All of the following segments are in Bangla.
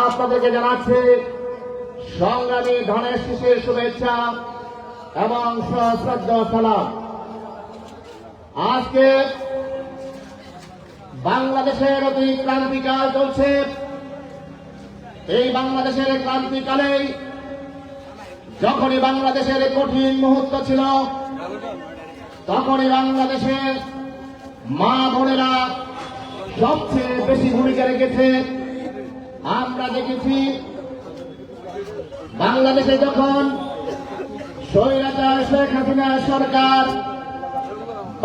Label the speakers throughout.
Speaker 1: আপনাদেরকে জানাচ্ছি সংগ্রামী ধনের শিশির শুভেচ্ছা এবং সশ্রদ্ধ সালাম। আজকে বাংলাদেশের অতি ক্রান্তিকাল চলছে। এই বাংলাদেশের ক্রান্তিকালেই যখনই বাংলাদেশের কঠিন মুহূর্ত ছিল, তখনই বাংলাদেশের মা বোনেরা সবচেয়ে বেশি ভূমিকা রেখেছে। আমরা দেখেছি, বাংলাদেশে যখন স্বৈরাচার শেখ হাসিনা সরকার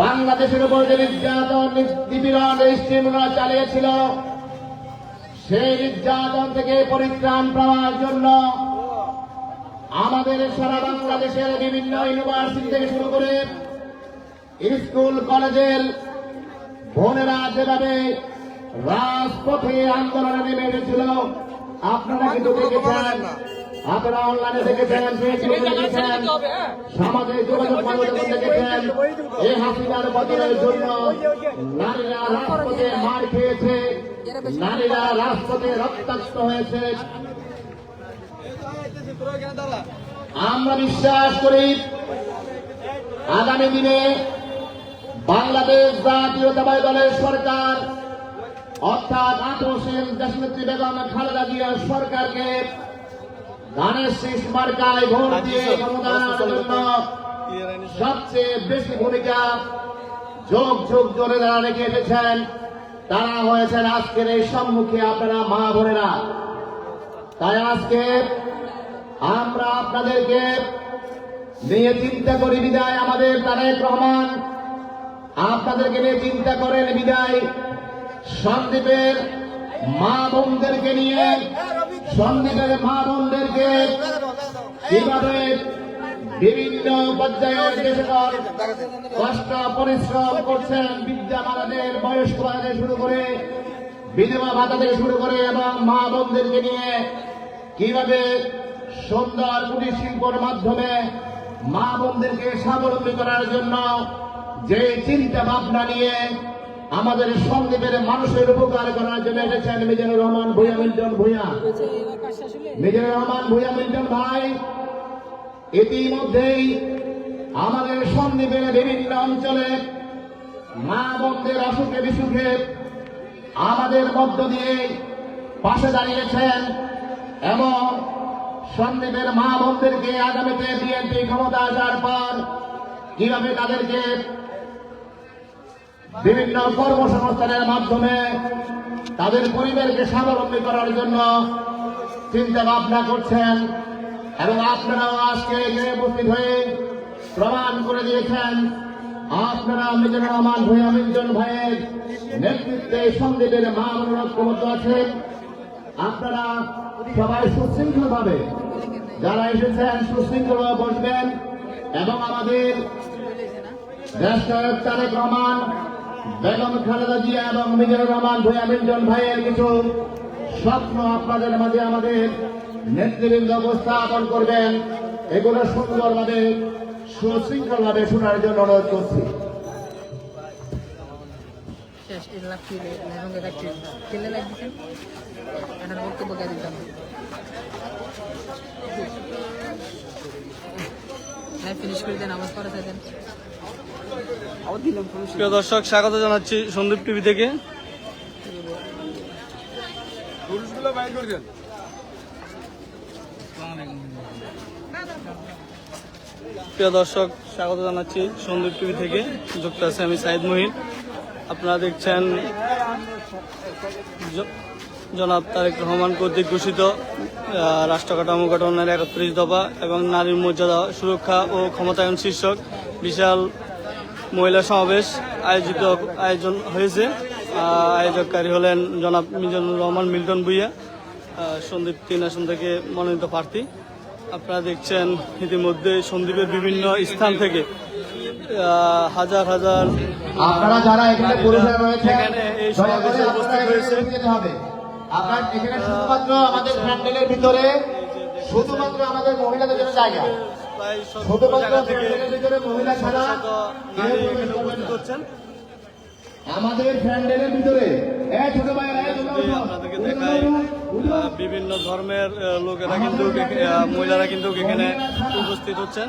Speaker 1: বাংলাদেশের উপর যে নির্যাতন, নিপীড়ন স্টিমুলা চালিয়েছিল, সেই নির্যাতন থেকে পরিত্রাণ পাওয়ার জন্য আমাদের সারা বাংলাদেশের বিভিন্ন ইউনিভার্সিটি থেকে শুরু করে স্কুল, কলেজের বোনেরা যেভাবে রাজপথে আন্দোলনে নেমে এসেছিল আপনারা কিন্তু দেখেছেন আপনারা অনলাইনে দেখেছেন ফেসবুকে দেখেছেন সামাজিক যোগাযোগ মাধ্যমে দেখেছেন এই হাসিনার বদলের জন্য নারীরা রাজপথে মার খেয়েছে। নারীরা রাজপথে রক্তাক্ত হয়েছে। আমরা বিশ্বাস করি আগামী দিনে বাংলাদেশ জাতীয়তাবাদী দলের সরকার, অর্থাৎ আঠারোশের দেশনেত্রী বেগম খালেদা জিয়ার সরকারকে ধানের শীষ মার্কায় ভোট দিয়ে ক্ষমতা আনার জন্য সবচেয়ে বেশি ভূমিকা যোগ যোগ ধরে যারা রেখে এসেছেন, তারা হয়েছেন আজকের এই সম্মুখে আপনারা মা বোনেরা। তাই আজকে আমরা আপনাদেরকে নিয়ে চিন্তা করি বিদায় আমাদের তারেক রহমান। আপনাদেরকে নিয়ে চিন্তা করেন, বিদায়। সন্দীপের মা বোনদেরকে নিয়ে, সন্দীপের মা বোনদেরকে কীভাবে বিভিন্ন পর্যায়ের যে কষ্ট, পরিশ্রম করছেন বিদ্যা মাতাদের বয়স্ক ভাতাদের শুরু করে, বিধবা ভাতা থেকে শুরু করে এবং মা বোনদেরকে নিয়ে কীভাবে সুন্দর কুটির শিল্পর মাধ্যমে মা বোনদেরকে স্বাবলম্বী করার জন্য যে চিন্তা ভাবনা নিয়ে আমাদের সন্দীপের মানুষের উপকার করার জন্য এসেছেন মিজানুর রহমান ভূয়া মিল্টন ভূয়া মিজানুর রহমান ভূয়া মিল্টন ভাই, ইতিমধ্যেই আমাদের সন্দীপের বিভিন্ন অঞ্চলে মা বোনদের অসুখে বিসুখে আমাদের মধ্য দিয়ে পাশে দাঁড়িয়েছেন এবং সন্দীপের মা বোনদেরকে আগামীতে বিএনপি ক্ষমতা আসার পর কীভাবে তাদেরকে বিভিন্ন কর্মসংস্থানের মাধ্যমে তাদের পরিবারকে স্বাবলম্বী করার জন্য চিন্তা ভাবনা করছেন এবং আপনারাও আজকে এখানে উপস্থিত হয়ে প্রমাণ করে দিয়েছেন। আপনারা মিজানুর রহমান ভূয়া মিল্টন ভাইয়ের নেতৃত্বে সন্দীপের মা অনুরোধ আছেন। আপনারা সবাই সুশৃঙ্খল ভাবে যারা এসেছেন সুশৃঙ্খল বসবেন এবং আমাদের নায়ক তারেক রহমান বেগম খালেদা জিয়া এবং মিজানুর রহমান ভূয়া মিল্টন ভাইয়ের কিছু স্বপ্ন আপনাদের মাঝে আমাদের নেতৃবৃন্দ উপস্থাপন করবেন। এগুলো সুন্দরভাবে, সুশৃঙ্খলভাবে শোনার জন্য অনুরোধ করছি।
Speaker 2: ফিনিশ করে দেন, আওয়াজ করে দেন।
Speaker 3: প্রিয় দর্শক স্বাগত জানাচ্ছি সন্দীপ টিভি থেকে। প্রিয় দর্শক স্বাগত জানাচ্ছি সন্দীপ টিভি থেকে। যুক্ত আছে আমি সাইদ মহিন। আপনারা দেখছেন জনাব তারেক রহমান কর্তৃক ঘোষিত রাষ্ট্র কাঠামো গঠনের একত্রিশ দফা এবং নারীর মর্যাদা সুরক্ষা ও ক্ষমতায়ন শীর্ষক বিশাল মহিলা সমাবেশ আয়োজিত আয়োজন হয়েছে। আয়োজককারী হলেন জনাব মিজানুর রহমান মিল্টন ভুইয়া সন্দীপ তিন আসন থেকে মনোনীত প্রার্থী। আপনারা দেখছেন ইতিমধ্যে সন্দীপের বিভিন্ন স্থান থেকে হাজার হাজার
Speaker 1: আপনারা যারা এখানে
Speaker 3: এই সমাবেশে উপস্থিত হয়েছে।
Speaker 1: আপনার এখানে শুধুমাত্র আমাদের প্যান্ডেলের ভিতরে শুধুমাত্র আমাদের মহিলাদের জন্য জায়গা।
Speaker 3: প্রায় জায়গা থেকে শত নারী এখানে উপস্থিত হচ্ছেন।
Speaker 1: আমাদের প্যান্ডেলের ভিতরে।
Speaker 3: আপনাদেরকে দেখাই বিভিন্ন ধর্মের লোকেরা কিন্তু মহিলারা কিন্তু এখানে উপস্থিত হচ্ছেন।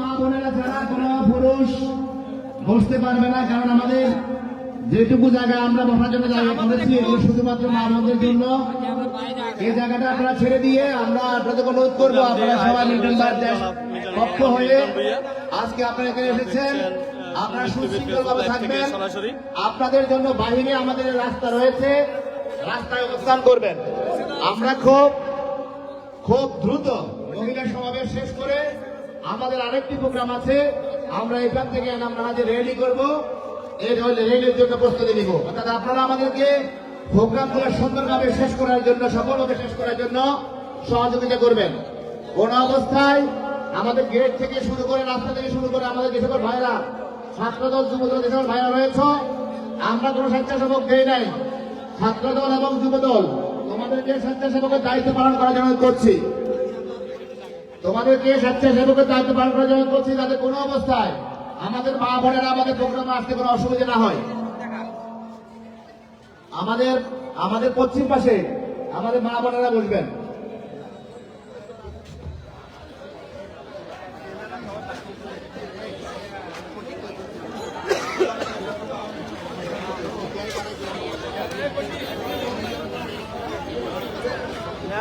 Speaker 1: মা বোনেরা কোনো পুরুষ বসতে পারবে না কারণ আমাদের যেটুকু জায়গা আমরা বসার জন্য জায়গা করেছি, এগুলো শুধুমাত্র মা বোনদের জন্য। এই জায়গাটা আপনারা ছেড়ে দিয়ে আমরা আপনাদেরকে অনুরোধ করব, আপনারা সবাই পক্ষ হয়ে আজকে আপনারা এখানে এসেছেন, আপনারা সুশৃঙ্খল ভাবে থাকবেন। আপনাদের জন্য বাহিরে আমাদের রাস্তা রয়েছে, রাস্তায় অবস্থান করবেন। আমরা খুব খুব দ্রুত মহিলা সমাবেশ শেষ করে আমাদের আরেকটি প্রোগ্রাম আছে, আমরা এখান থেকে আমরা রেডি করব এই রেলির জন্য প্রস্তুতি নিব। অর্থাৎ আপনারা আমাদেরকে প্রোগ্রামগুলো সুন্দরভাবে শেষ করার জন্য, সফলভাবে শেষ করার জন্য সহযোগিতা করবেন। কোন অবস্থায় আমাদের গেট থেকে শুরু করে, রাস্তা থেকে শুরু করে আমাদের যে সকল ভাইরা, ছাত্রদল, যুবদল, যে সকল ভাইরা আমরা কোনো স্বেচ্ছাসেবক দেই নাই। ছাত্রদল এবং যুবদল, তোমাদেরকে স্বেচ্ছাসেবকের দায়িত্ব পালন করার জন্য করছি। তোমাদেরকে স্বেচ্ছাসেবকের দায়িত্ব পালন করার জন্য করছি, যাতে কোনো অবস্থায় আমাদের মা বোনেরা আমাদের প্রোগ্রামে আসতে কোনো অসুবিধা না হয়। আমাদের আমাদের পশ্চিম পাশে আমাদের মা বোনেরা বসবেন।